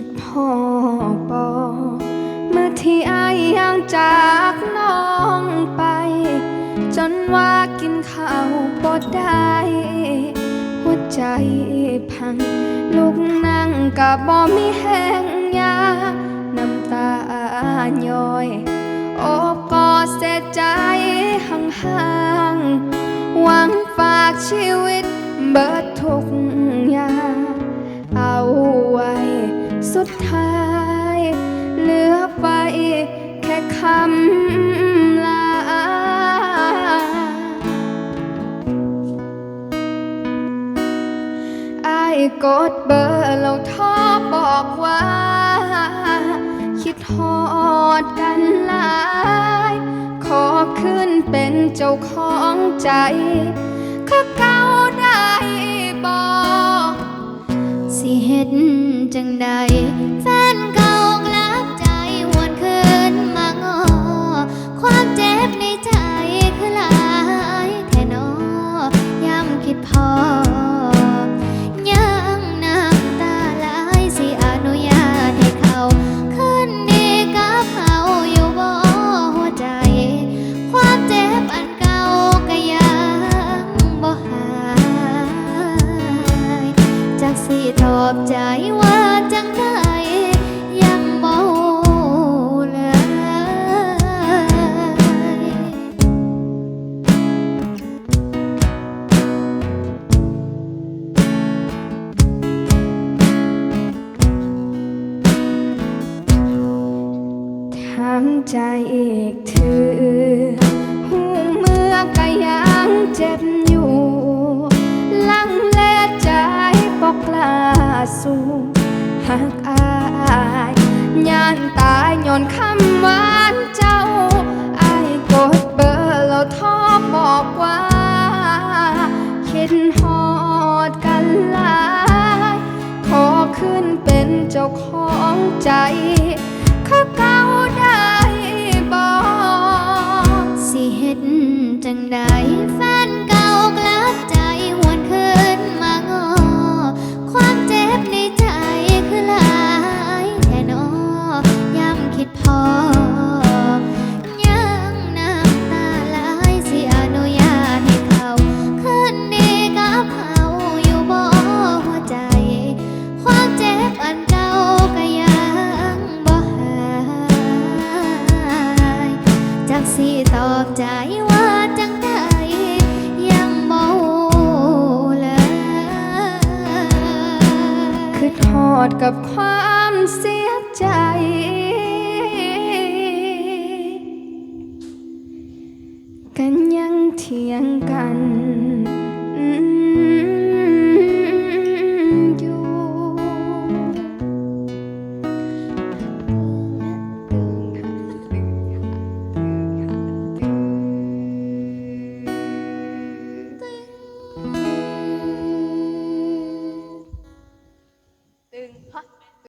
คิดพ่อปอเมื่อที่อายย่างจากน้องไป จนว่ากินข้าวบ่ได้ หัวใจพัง ลูกนั่งกับบ่มีแห้งยาน้ำตาย้อย โอบกอดเสียใจห่างๆหวังฝากชีวิตเบิดทุก สุดท้าย เหลือไปแค่คำลาอายกดเบอร์แล้วโทรบอกว่า คิดฮอดกันหลาย ขอขึ้นเป็นเจ้าของใจคือเก่าได้ สิเฮ็ดจังใด อบใจว่าจังใดยังบ่เลยทางใจอีกถือหูเมื่อก็ยังเจ็บ อนคำหวานเจ้าอายกดเบอร์แล้วทอบอกว่าคิดฮอดกันหลาย ขอขึ้นเป็นเจ้าของใจ กสิตอบใจว่าจังใดยังบ่เลยคือทอดกับความเสียใจ กันยังเถียงกัน